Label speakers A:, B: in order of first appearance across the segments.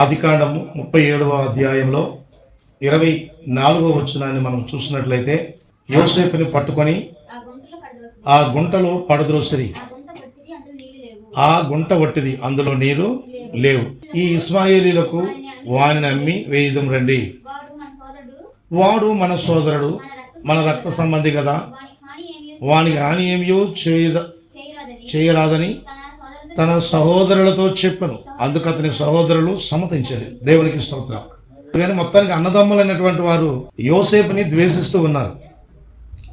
A: ఆదికాండము ముప్పై ఏడవ అధ్యాయంలో ఇరవై నాలుగవ వచనాన్ని మనం చూసినట్లయితే యోసేపుని పట్టుకొని
B: ఆ గుంటలో
A: పడద్రోసిరి.
B: ఆ గుంట
A: వట్టిది అందులో నీరు లేవు. ఈ ఇస్మాయేలీలకు వానిని అమ్మి వేయుదం రండి.
B: వాడు మన సోదరుడు.
A: మన
B: రక్త
A: సంబంధి కదా.
B: వానికి హాని
A: ఏమియో చేయద
B: చేయరాదని.
A: చేయరాదని.
B: తన
A: సహోదరులతో చెప్పను. అందుకు అతని సహోదరులు సమ్మతించారు దేవునికి స్తోత్రం. కానీ మొత్తానికి అన్నదమ్ములైనటువంటి వారు యోసేపుని ద్వేషిస్తూ ఉన్నారు.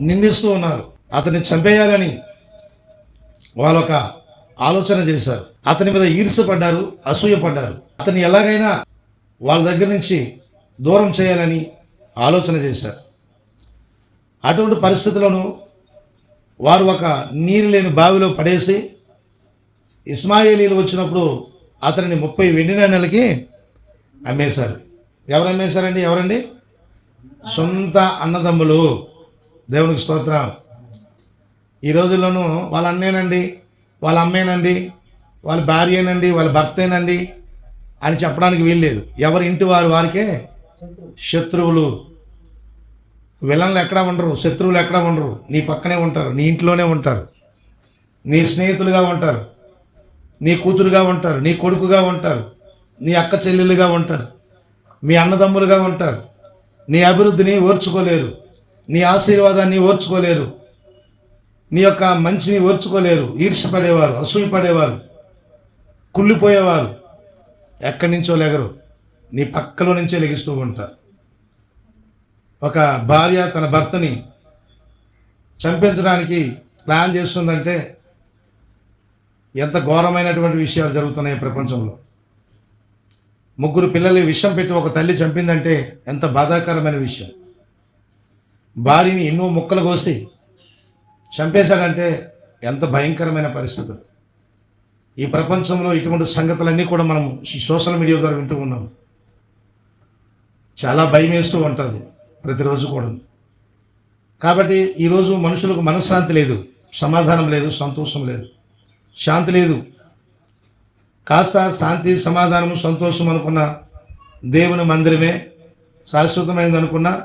A: నిందిస్తూ ఉన్నారు. అతన్ని చంపేయాలని వాళ్ళొక ఆలోచన చేశారు. అతని మీద ఈర్షపడ్డారు అసూయపడ్డారు. అతన్ని ఎలాగైనా వాళ్ళ దగ్గర నుంచి దూరం చేయాలని ఆలోచన చేశారు. అటువంటి పరిస్థితులను వారు ఒక నీరు లేని బావిలో పడేసి ఇస్మాయిలీలు వచ్చినప్పుడు అతనిని ముప్పై వెండి నాణ్యాలకి అమ్మేశారు. ఎవరు అమ్మేశారండి? ఎవరండి? సొంత అన్నదమ్ములు. దేవునికి స్తోత్రం. ఈ రోజుల్లోనూ వాళ్ళ అన్నేనండి వాళ్ళ అమ్మేనండి వాళ్ళ భార్యనండి వాళ్ళ భర్తేనండి అని చెప్పడానికి వీల్లేదు. ఎవరి ఇంటి వారు వారికే శత్రువులు. విలన్లు ఎక్కడా ఉండరు శత్రువులు ఎక్కడా ఉండరు. నీ పక్కనే ఉంటారు నీ ఇంట్లోనే ఉంటారు. నీ స్నేహితులుగా ఉంటారు. నీ కూతురుగా ఉంటారు నీ కొడుకుగా ఉంటారు నీ అక్క చెల్లెలుగా ఉంటారు మీ అన్నదమ్ములుగా ఉంటారు. నీ అభివృద్ధిని ఓర్చుకోలేరు నీ ఆశీర్వాదాన్ని ఓర్చుకోలేరు నీ యొక్క మంచిని ఓర్చుకోలేరు. ఈర్షపడేవారు అసూయపడేవారు కుళ్ళిపోయేవారు. ఎక్కడి నుంచో లెగరు నీ పక్కలో నుంచే లెగిస్తూ ఉంటారు. ఒక భార్య తన భర్తని చంపించడానికి ప్లాన్ చేస్తుందంటే ఎంత ఘోరమైనటువంటి విషయాలు జరుగుతున్నాయి ప్రపంచంలో. ముగ్గురు పిల్లలు విషం పెట్టి ఒక తల్లి చంపిందంటే ఎంత బాధాకరమైన విషయం. భార్యని ఎన్నో ముక్కలు కోసి చంపేశాడంటే ఎంత భయంకరమైన పరిస్థితులు ఈ ప్రపంచంలో ఇటువంటి సంగతులన్నీ కూడా మనం ఈ సోషల్ మీడియా ద్వారా వింటూ ఉన్నాం. చాలా భయం వేస్తూ ఉంటుంది ప్రతిరోజు కూడా. కాబట్టి ఈరోజు మనుషులకు మనశ్శాంతి లేదు సమాధానం లేదు సంతోషం లేదు. శాంతి లేదు. కాస్త శాంతి సమాధానము సంతోషం అనుకున్న దేవుని మందిరమే శాశ్వతమైనది అనుకున్న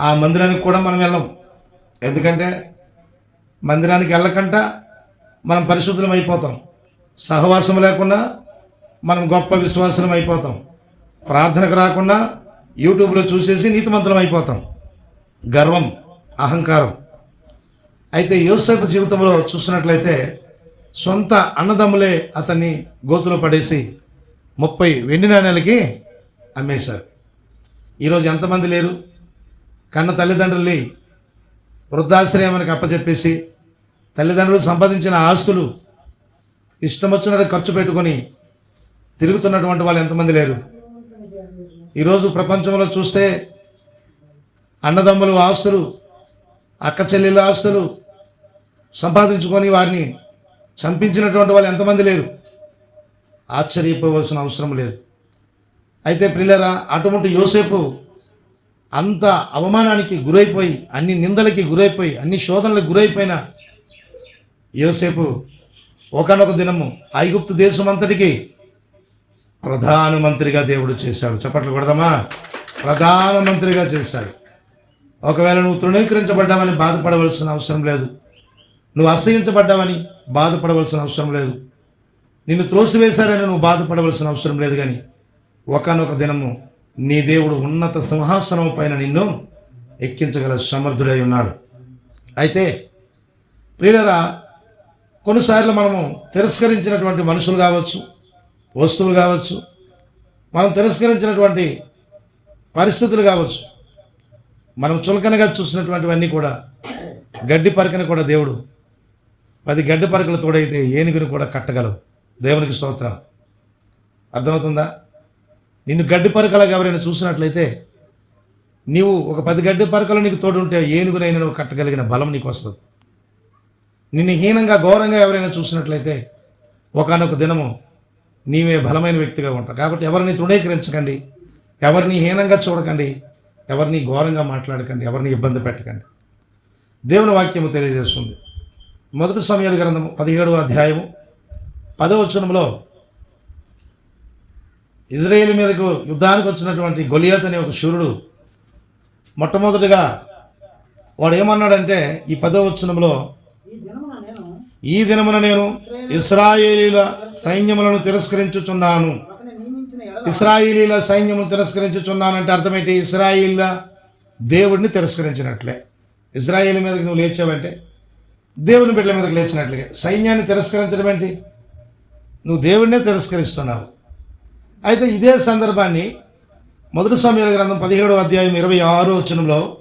A: ఆ మందిరానికి కూడా మనం వెళ్ళం. ఎందుకంటే మందిరానికి వెళ్ళకంట మనం పరిశుద్ధులం అయిపోతాం. సహవాసం లేకుండా మనం గొప్ప విశ్వాసం అయిపోతాం. ప్రార్థనకు రాకుండా యూట్యూబ్లో చూసేసి నీతిమంతులం అయిపోతాం. గర్వం అహంకారం. అయితే యోసేపు జీవితంలో చూసినట్లయితే సొంత అన్నదమ్ములే అతన్ని గోతులో పడేసి ముప్పై వెండి నాణ్యాలకి అమ్మేశారు. ఈరోజు ఎంతమంది లేరు? కన్న తల్లిదండ్రుల్ని వృద్ధాశ్రయానికి అప్పచెప్పేసి తల్లిదండ్రులు సంపాదించిన ఆస్తులు ఇష్టం వచ్చినట్టు ఖర్చు పెట్టుకొని తిరుగుతున్నటువంటి వాళ్ళు ఎంతమంది లేరు? ఈరోజు ప్రపంచంలో చూస్తే అన్నదమ్ములు ఆస్తులు అక్క చెల్లెళ్ళ ఆస్తులు సంపాదించుకొని వారిని చంపించినటువంటి వాళ్ళు ఎంతమంది లేరు? ఆశ్చర్యపోవలసిన అవసరం లేదు. అయితే ప్రిల్లరా అటువంటి యోసేపు అంత అవమానానికి గురైపోయి అన్ని నిందలకి గురైపోయి అన్ని శోధనలకు గురైపోయిన యోసేపు ఒకనొక దినము ఐగుప్తు దేశం అంతటికి ప్రధానమంత్రిగా దేవుడు చేశాడు. చప్పట్లు కొడదామా? ప్రధానమంత్రిగా చేశాడు. ఒకవేళ నువ్వు తృణీకరించబడ్డామని బాధపడవలసిన అవసరం లేదు. నువ్వు అసహించబడ్డావని బాధపడవలసిన అవసరం లేదు. నిన్ను త్రోసివేశారని నువ్వు బాధపడవలసిన అవసరం లేదు కానీ ఒకనొక దినము నీ దేవుడు ఉన్నత సింహాసనం పైన నిన్ను ఎక్కించగల సమర్థుడై ఉన్నాడు. అయితే ప్రియులరా కొన్నిసార్లు మనము తిరస్కరించినటువంటి మనుషులు కావచ్చు వస్తువులు కావచ్చు మనం తిరస్కరించినటువంటి పరిస్థితులు కావచ్చు మనం చులకనగా చూసినటువంటివన్నీ కూడా గడ్డి పరకని కూడా దేవుడు పది గడ్డి పరకలు తోడైతే ఏనుగుని కూడా కట్టగలవు. దేవునికి స్తోత్రం. అర్థమవుతుందా? నిన్ను గడ్డి పరకలాగా ఎవరైనా చూసినట్లయితే నీవు ఒక పది గడ్డి పరకలు నీకు తోడుంటే ఏనుగునైనా నువ్వు కట్టగలిగిన బలం నీకు వస్తుంది. నిన్ను హీనంగా ఘోరంగా ఎవరైనా చూసినట్లయితే ఒకనొక దినము నీవే బలమైన వ్యక్తిగా ఉంటావు. కాబట్టి ఎవరిని తృణీకరించకండి. ఎవరిని హీనంగా చూడకండి. ఎవరిని ఘోరంగా మాట్లాడకండి. ఎవరిని ఇబ్బంది పెట్టకండి. దేవుని వాక్యము తెలియజేస్తుంది. మొదటి సమయాల గ్రంథము పదిహేడవ అధ్యాయము పదవచనంలో ఇజ్రాయేల్ మీదకు యుద్ధానికి వచ్చినటువంటి గొలియాత్ అనే ఒక శూరుడు మొట్టమొదటిగా వాడు ఏమన్నాడంటే ఈ పదవచనంలో
C: ఈ దినమున నేను
A: ఇస్రాయేలీల సైన్యములను తిరస్కరించుచున్నాను. ఇస్రాయేలీల సైన్యమును తిరస్కరించుచున్నానంటే అర్థమేంటి? ఇస్రాయేలీల దేవుడిని తిరస్కరించినట్లే. ఇజ్రాయేల్ మీదకి నువ్వు లేచావంటే దేవుని బిడ్డల మీదకి లేచినట్లుగా. సైన్యాన్ని తిరస్కరించడం ఏంటి? నువ్వు దేవుడినే తిరస్కరిస్తున్నావు. అయితే ఇదే సందర్భాన్ని మొదటి సమయాల గ్రంథం పదిహేడవ అధ్యాయం ఇరవై ఆరో వచనంలో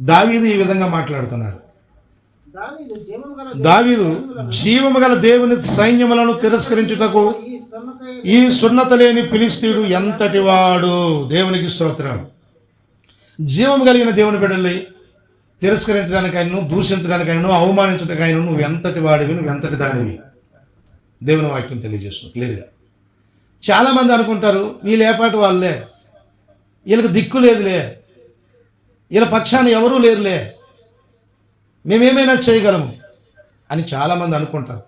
A: దావీదు ఈ విధంగా మాట్లాడుతున్నాడు.
C: దావీదు జీవము గల
A: దేవుని సైన్యములను తిరస్కరించుటకు
C: ఈ సున్నత
A: లేని ఫిలిస్తీయుడు ఎంతటి వాడు? దేవునికి స్తోత్రం. జీవం కలిగిన దేవుని బిడ్డల్ని తిరస్కరించడానికైనా దూషించడానికైనా అవమానించడానికైనా నువ్వు ఎంతటి వాడివి నువ్వు ఎంతటి దానివి? దేవుని వాక్యం తెలియజేస్తుంది. క్లియర్గా. చాలామంది అనుకుంటారు వీళ్ళు ఏపాటి వాళ్ళే వీళ్ళకి దిక్కు లేదులే వీళ్ళ పక్షాన్ని ఎవరూ లేరులే మేమేమైనా చేయగలము అని చాలామంది అనుకుంటారు.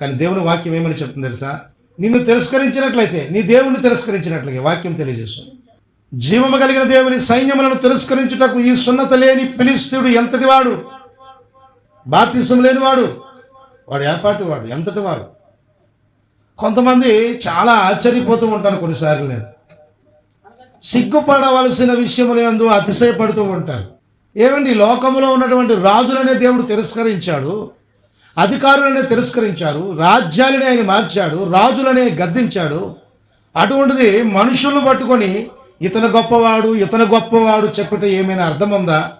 A: కానీ దేవుని వాక్యం ఏమని చెప్తుంది తెలుసా? నిన్ను తిరస్కరించినట్లయితే నీ దేవుణ్ణి తిరస్కరించినట్లయితే వాక్యం తెలియజేస్తుంది. జీవము కలిగిన దేవుని సైన్యములను తిరస్కరించుటకు ఈ సున్నత లేని పిలిస్తుడు ఎంతటి వాడు? బాప్తిసం లేనివాడు వాడు? ఏపాటి వాడు ఎంతటి వాడు? కొంతమంది చాలా ఆశ్చర్యపోతూ ఉంటాను కొన్నిసార్లు నేను. సిగ్గుపడవలసిన విషయములు ఎందు అతిశయపడుతూ ఉంటారు. ఏమండి లోకంలో ఉన్నటువంటి రాజులనే దేవుడు తిరస్కరించాడు అధికారులనే తిరస్కరించారు రాజ్యాలనే ఆయన మార్చాడు రాజులనే గద్దించాడు అటువంటిది మనుషులు పట్టుకొని ఇతను గొప్పవాడు ఇతను గొప్పవాడు చెప్పుట ఏమైనా అర్థం ఉందా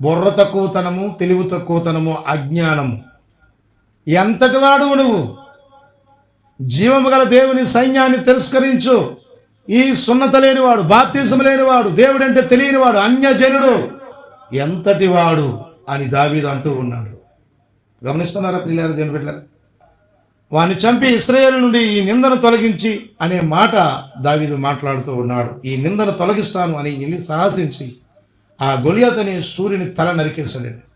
A: బుర్ర తక్కువతనము తెలివి తక్కువతనము అజ్ఞానము. ఎంతటి వాడు నువ్వు? జీవము గల దేవుని సైన్యాన్ని తిరస్కరించు. ఈ సున్నత లేనివాడు బాప్తీసం లేనివాడు దేవుడంటే తెలియనివాడు అన్యజనుడు ఎంతటి వాడు అని దావీదు అంటూ ఉన్నాడు. గమనిస్తున్నారా పిల్లారా దేని పెట్టారు వాని చంపి ఇస్రాయేల్ నుండి ఈ నిందను తొలగించి అనే మాట దావీదు మాట్లాడుతూ ఉన్నాడు. ఈ నిందను తొలగిస్తాను అని వెళ్ళి సాహసించి ఆ గొలియాత్ అనే సూర్యుని తల నరికేశాడు.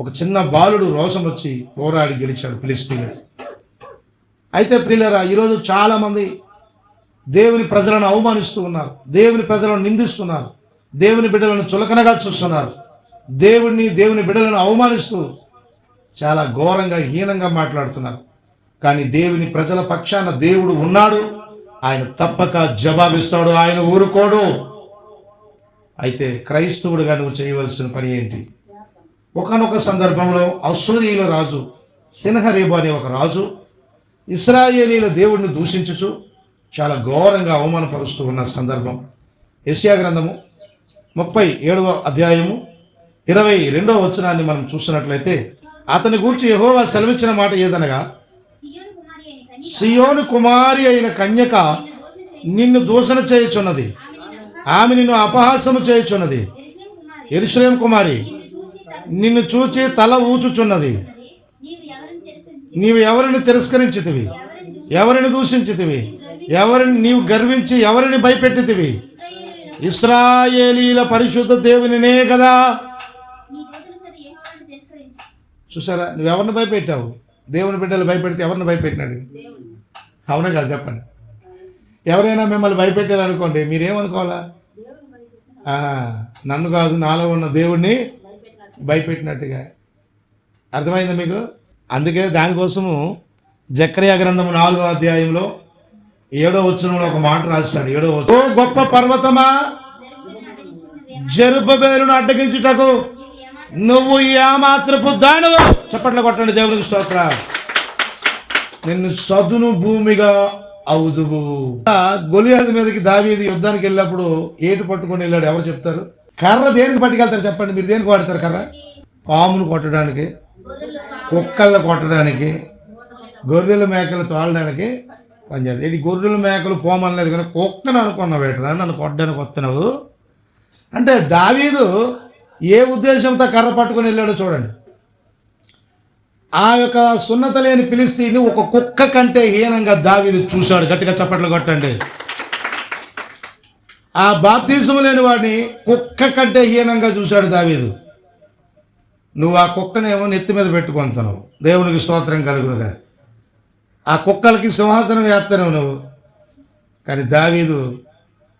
A: ఒక చిన్న బాలుడు రోషం వచ్చి పోరాడి గెలిచాడు ఫిలిస్తీన్ అయితే ప్రియులరా ఈరోజు చాలామంది దేవుని ప్రజలను అవమానిస్తూ ఉన్నారు. దేవుని ప్రజలను నిందిస్తున్నారు. దేవుని బిడ్డలను చులకనగా చూస్తున్నారు. దేవుడిని దేవుని బిడ్డలను అవమానిస్తూ చాలా ఘోరంగా హీనంగా మాట్లాడుతున్నారు. కానీ దేవుని ప్రజల పక్షాన దేవుడు ఉన్నాడు. ఆయన తప్పక జవాబిస్తాడు. ఆయన ఊరుకోడు. అయితే క్రైస్తవుడుగా నువ్వు చేయవలసిన పని ఏంటి? ఒకనొక సందర్భంలో అసూరియుల రాజు సినహరేబు అనే ఒక రాజు ఇస్రాయేలీల దేవుడిని దూషించుచు చాలా ఘోరంగా అవమానపరుస్తూ ఉన్న సందర్భం. యెషయా గ్రంథము ముప్పై ఏడవ అధ్యాయము ఇరవై రెండవ వచనాన్ని మనం చూసినట్లయితే అతని గూర్చి యహోవా సెలవిచ్చిన మాట ఏదనగా
B: సియోను కుమారి అయిన
A: కన్యక
B: నిన్ను దూషణ
A: చేయుచున్నది.
B: ఆమె నిన్ను
A: అపహాసము చేయుచున్నది.
B: ఎరుషలేము కుమారి నిన్ను చూచి
A: తల ఊచుచున్నది.
B: నీవు ఎవరిని
A: తిరస్కరించితివి?
B: ఎవరిని
A: దూషించితివి? ఎవరిని నీవు గర్వించి ఎవరిని భయపెట్టితివి? ఇస్రాయేలీల పరిశుద్ధ దేవునినే కదా చూసారా? నువ్వు ఎవరిని భయపెట్టావు? దేవుని బిడ్డలు భయపెడితే ఎవరిని భయపెట్టినాడు? అవునా కదా చెప్పండి. ఎవరైనా మిమ్మల్ని భయపెట్టారు అనుకోండి మీరేమనుకోవాలా? ఆ, నన్ను కాదు నాలో ఉన్న దేవుడిని భయపెట్టినట్టుగా. అర్థమైందా మీకు? అందుకే దానికోసము జక్రియా గ్రంథము నాలుగో అధ్యాయంలో ఏడో వచనంలో ఒక మాట రాశాడు. ఏడో వచనం. గొప్ప పర్వతమా? జరుబబేరును అడ్డగించుటకు నువ్వు ఏమాత్రపు దానవు చప్పట్లు కొట్టండి దేవునికి స్తోత్ర నిన్ను సదును భూమిగా అవుదువు. గొలియాది మీదకి దావీది యుద్ధానికి వెళ్ళినప్పుడు ఏటు పట్టుకొని వెళ్ళాడు ఎవరు చెప్తారు? కర్ర దేనికి పట్టుకెళ్తారు చెప్పండి మీరు దేనికి వాడతారు కర్ర? పామును కొట్టడానికి కుక్కలను కొట్టడానికి గొర్రెల మేకలు తోలడానికి పనిచేది ఇది గొర్రెల మేకలు పోమనలేదు కానీ కుక్కను అనుకున్నావు ఏటరా నన్ను కొట్టడానికి వస్తున్నావు? అంటే దావీదు ఏ ఉద్దేశంతో కర్ర పట్టుకొని వెళ్ళాడో చూడండి. ఆ యొక్క సున్నత లేని పిలిస్తీని ఒక కుక్క కంటే హీనంగా దావీదు చూశాడు. గట్టిగా చప్పట్లు కొట్టండి. ఆ బాప్తీసం లేని వాడిని కుక్క కంటే హీనంగా చూశాడు దావీదు. నువ్వు ఆ కుక్కనేమో నెత్తి మీద పెట్టుకుంటున్నావు. దేవునికి స్తోత్రం కలుగునుగా. ఆ కుక్కలకి సింహాసనం వేస్తాను నువ్వు. కానీ దావీదు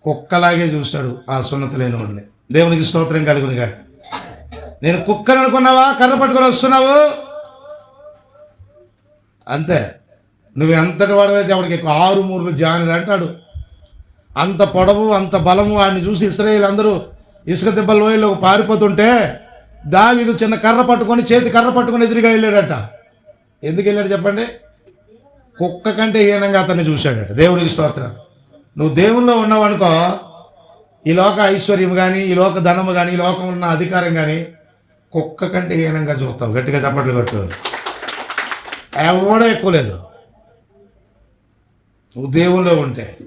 A: కుక్కలాగే చూశాడు ఆ సున్నత లేని వాడిని. దేవునికి స్తోత్రం కలుగును నేను కుక్కను అనుకున్నావా? కర్ర పట్టుకొని వస్తున్నావు? అంతే. నువ్వు ఎంతటి వాడవైతే అప్పటికి ఆరు మూర్లు జానుడు అంటాడు. అంత పొడవు అంత బలము వాడిని చూసి ఇస్రాయేల్ అందరూ ఇసుక దెబ్బల లోయలో పారిపోతుంటే దావీదు చిన్న కర్ర పట్టుకొని చేతి కర్ర పట్టుకొని ఎదురుగా వెళ్ళాడట. ఎందుకు వెళ్ళాడు చెప్పండి? కుక్క కంటే హీనంగా అతన్ని చూశాడట. దేవునికి స్తోత్రం. నువ్వు దేవుల్లో ఉన్నావు అనుకో ఈ లోక ఐశ్వర్యం కానీ ఈ లోక ధనము కానీ ఈ లోకం ఉన్న అధికారం కానీ కుక్క కంటే హీనంగా చూస్తావు గట్టిగా చప్పట్లు కొట్టు. ఎవడో ఎక్కువ లేదు. నువ్వు దేవుల్లో ఉంటే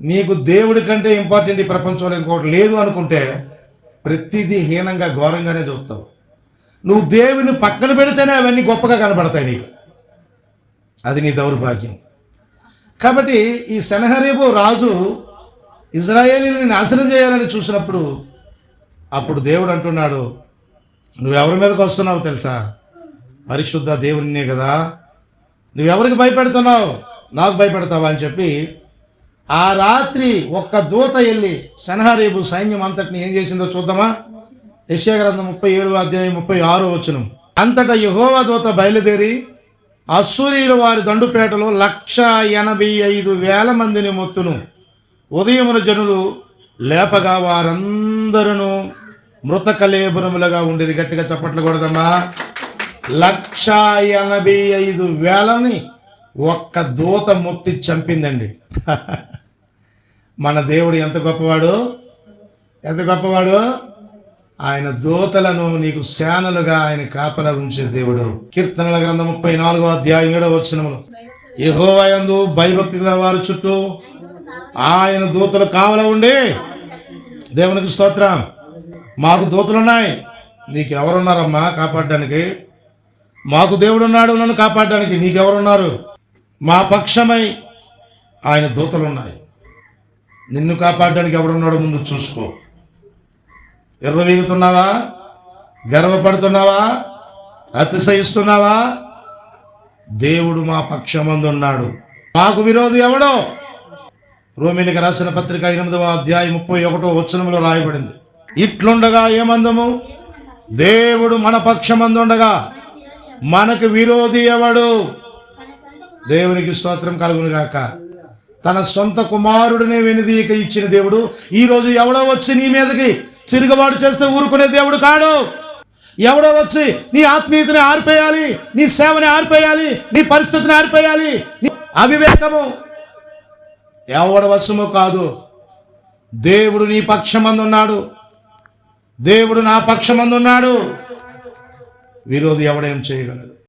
A: నీకు దేవుడి కంటే ఇంపార్టెంట్ ఈ ప్రపంచంలో ఇంకోటి లేదు అనుకుంటే ప్రతిదీ హీనంగా ఘోరంగానే చూస్తావు. నువ్వు దేవుని పక్కన పెడితేనే అవన్నీ గొప్పగా కనబడతాయి నీకు. అది నీ దౌర్భాగ్యం. కాబట్టి ఈ సెనహరీబు రాజు ఇజ్రాయేలీని నాశనం చేయాలని చూసినప్పుడు అప్పుడు దేవుడు అంటున్నాడు నువ్వెవరి మీదకి వస్తున్నావు తెలుసా? పరిశుద్ధ దేవునినే కదా. నువ్వెవరికి భయపెడుతున్నావు? నాకు భయపెడతావా అని చెప్పి ఆ రాత్రి ఒక్క దూత వెళ్ళి సన్హారీబు సైన్యం అంతటిని ఏం చేసిందో చూద్దామా? యశ్యాగ్రంథం ముప్పై ఏడు అధ్యాయం ముప్పై ఆరో వచనం. అంతటా యహోవా దూత బయలుదేరి అసూరియులు వారి దండుపేటలో లక్ష ఎనభై ఐదు వేల మందిని మొత్తును. ఉదయమున జనులు లేపగా వారందరూ మృత కలేబురములుగా ఉండిరి గట్టిగా చప్పట్లు కొడదమ్మా. లక్ష ఎనభై ఐదు వేలని ఒక్క దూత మొత్తి చంపిందండి. మన దేవుడు ఎంత గొప్పవాడు? ఎంత గొప్పవాడు? ఆయన దూతలను నీకు శానలుగా ఆయన కాపలా ఉంచే దేవుడు. కీర్తనల గ్రంథం ముప్పై నాలుగో అధ్యాయం ఏడవ వచనములు. యహోవయందు భయభక్తి గల వారి చుట్టూ ఆయన దూతలు కావల ఉండి దేవునికి స్తోత్రం. మాకు దూతలున్నాయి. నీకు ఎవరున్నారమ్మా కాపాడడానికి? మాకు దేవుడున్నాడు నన్ను కాపాడడానికి నీకెవరున్నారు? మా పక్షమై ఆయన దూతలున్నాయి. నిన్ను కాపాడడానికి ఎవడున్నాడో ముందు చూసుకో. ఎర్రవీగుతున్నావా గర్వపడుతున్నావా? అతిశయిస్తున్నావా? దేవుడు మా పక్షమందున్నాడు. మాకు విరోధి ఎవడో? రోమిలికి రాసిన పత్రిక ఎనిమిదవ అధ్యాయం ముప్పై ఒకటో వచనంలో రాయబడింది. ఇట్లుండగా ఏమందము? దేవుడు మన పక్షమందుండగా మనకు విరోధి ఎవడు? దేవునికి స్తోత్రం కలుగును గాక తన సొంత కుమారుడినే వెనుదీయక ఇచ్చిన దేవుడు ఈరోజు ఎవడో వచ్చి నీ మీదకి తిరుగుబాటు చేస్తే ఊరుకునే దేవుడు కాడు. ఎవడో వచ్చి నీ ఆత్మీయతని ఆరిపోయాలి నీ సేవని ఆరిపేయాలి నీ పరిస్థితిని ఆరిపోయాలి నీ అవివేకము ఎవడ వశము కాదు. దేవుడు నీ పక్షమందున్నాడు. దేవుడు నా పక్షమందున్నాడు. విరోధి ఎవడేం చేయగలడు?